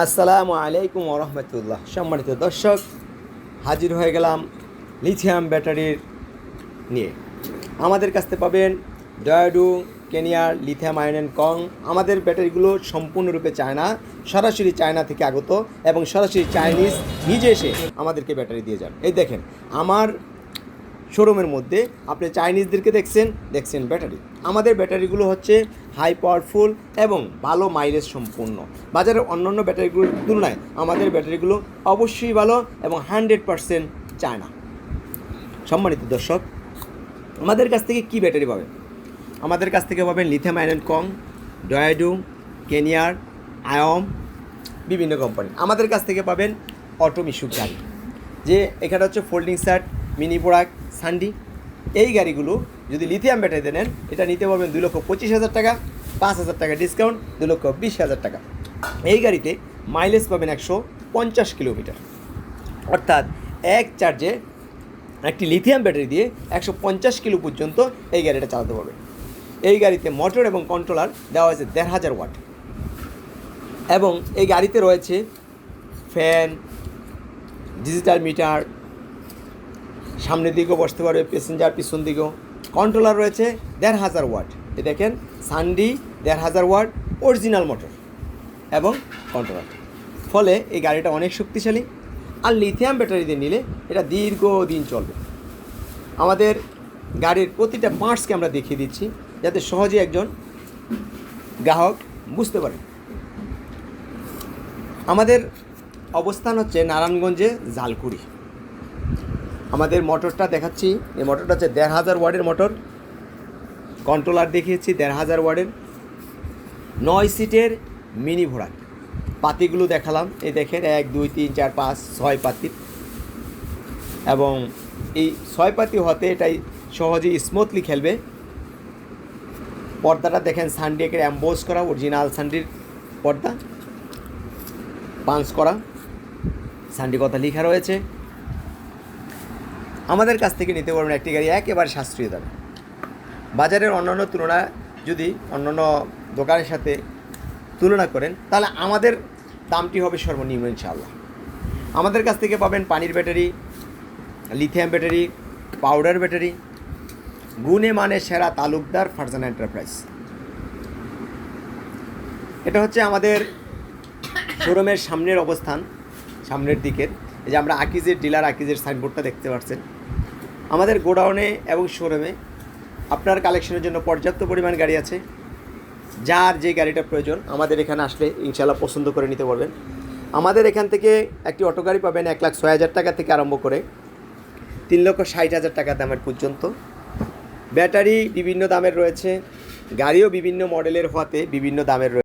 আসসালামু আলাইকুম রহমতুল্লাহ। সম্মানিত দর্শক, হাজির হয়ে গেলাম লিথিয়াম ব্যাটারির নিয়ে। আমাদের কাছ পাবেন ডয়াডু কেনিয়ার লিথিয়াম আয়ন অ্যান্ড কং। আমাদের ব্যাটারিগুলো সম্পূর্ণরূপে চায়না, সরাসরি চায়না থেকে আগত এবং সরাসরি চাইনিজ নিজে এসে আমাদেরকে ব্যাটারি দিয়ে যান। এই দেখেন, আমার শোরুমের মধ্যে আপনি চাইনিজদেরকে দেখছেন দেখছেন ব্যাটারি। আমাদের ব্যাটারিগুলো হচ্ছে হাই পাওয়ারফুল এবং ভালো মাইলেজ সম্পূর্ণ। বাজারের অন্যান্য ব্যাটারিগুলোর তুলনায় আমাদের ব্যাটারিগুলো অবশ্যই ভালো এবং হান্ড্রেড পারসেন্ট চায় না সম্মানিত দর্শক, আমাদের কাছ থেকে কি ব্যাটারি পাবেন? আমাদের কাছ থেকে পাবেন লিথিয়াম আয়রন কং ডয়াডু কেনিয়ার আয়ম বিভিন্ন কোম্পানি আমাদের কাছ থেকে পাবেন অটো মিশুক গাড়ি যে এখানে হচ্ছে ফোল্ডিং শার্ট মিনি বোরাক সান্ডি এই গাড়িগুলো যদি লিথিয়াম ব্যাটারিতে নেন, এটা নিতে পারবেন দুই লক্ষ পঁচিশ হাজার টাকা, পাঁচ হাজার টাকা ডিসকাউন্ট দু লক্ষ বিশ হাজার টাকা। এই গাড়িতে মাইলেজ পাবেন একশো পঞ্চাশ কিলোমিটার অর্থাৎ এক চার্জে একটি লিথিয়াম ব্যাটারি দিয়ে একশো পঞ্চাশ কিলো পর্যন্ত এই গাড়িটা চালাতে পারবে এই গাড়িতে মোটর এবং কন্ট্রোলার দেওয়া হয়েছে দেড় হাজার ওয়াট এবং এই গাড়িতে রয়েছে ফ্যান ডিজিটাল মিটার সামনের দিকেও বসতে পারবে প্যাসেঞ্জার পিছন দিকেও। কন্ট্রোলার রয়েছে দেড় হাজার ওয়াট। এ দেখেন সানডি দেড় হাজার ওয়াট অরিজিনাল মোটর এবং কন্ট্রোলার ফলে এই গাড়িটা অনেক শক্তিশালী আর লিথিয়াম ব্যাটারি দিয়ে নিলে এটা দীর্ঘদিন চলবে। আমাদের গাড়ির প্রতিটা পার্টসকে আমরা দেখিয়ে দিচ্ছি, যাতে সহজে একজন গ্রাহক বুঝতে পারে। আমাদের অবস্থান হচ্ছে নারায়ণগঞ্জে জালকুড়ি। আমাদের মোটরটা দেখাচ্ছি। এই মোটরটা হচ্ছে দেড় হাজার ওয়ার্ডের মোটর। কন্ট্রোলার দেখিয়েছি, দেড় হাজার ওয়ার্ডের। নয় সিটের মিনি ঘোড়া পাতিগুলো দেখালাম। এই দেখেন, এক, দুই, তিন, চার, পাঁচ, ছয় পাতি। এবং এই ছয় পাতি হতে এটাই সহজেই স্মুথলি খেলবে। পর্দাটা দেখেন, সানডেকের অ্যাম্বোজ করা অরিজিনাল সানডির পর্দা। পাঞ্চ করা। সানডি কথা লেখা রয়েছে। আমাদের কাছ থেকে নিতে পারবেন একটি গাড়ি একেবারে সাশ্রয়ী দামে। বাজারের অন্যান্য তুলনা যদি অন্যান্য দোকানের সাথে তুলনা করেন, তাহলে আমাদের দামটি হবে সর্বনিম্ন ইনশাআল্লাহ। আমাদের কাছ থেকে পাবেন পানির battery, lithium battery, powder battery, গুণে মানে সেরা তালুকদার ফারজানা এন্টারপ্রাইজ। এটা হচ্ছে আমাদের শোরুমের সামনের অবস্থান, সামনের দিকের। এই যে আমরা আকিজের ডিলার আকিজের সাইনবোর্ডটা দেখতে পাচ্ছেন আমাদের গোডাউনে এবং শোরুমে আপনার কালেকশনের জন্য পর্যাপ্ত পরিমাণ গাড়ি আছে। যার যে গাড়িটা প্রয়োজন, আমাদের এখানে আসলে ইনশাল্লাহ পছন্দ করে নিতে পারবেন। আমাদের এখান থেকে একটি অটো গাড়ি পাবেন এক লাখ ছয় হাজার টাকা থেকে আরম্ভ করে তিন লক্ষ ষাট হাজার টাকা দামের পর্যন্ত। ব্যাটারি বিভিন্ন দামের রয়েছে, গাড়িও বিভিন্ন মডেলের হওয়াতে বিভিন্ন দামের রয়েছে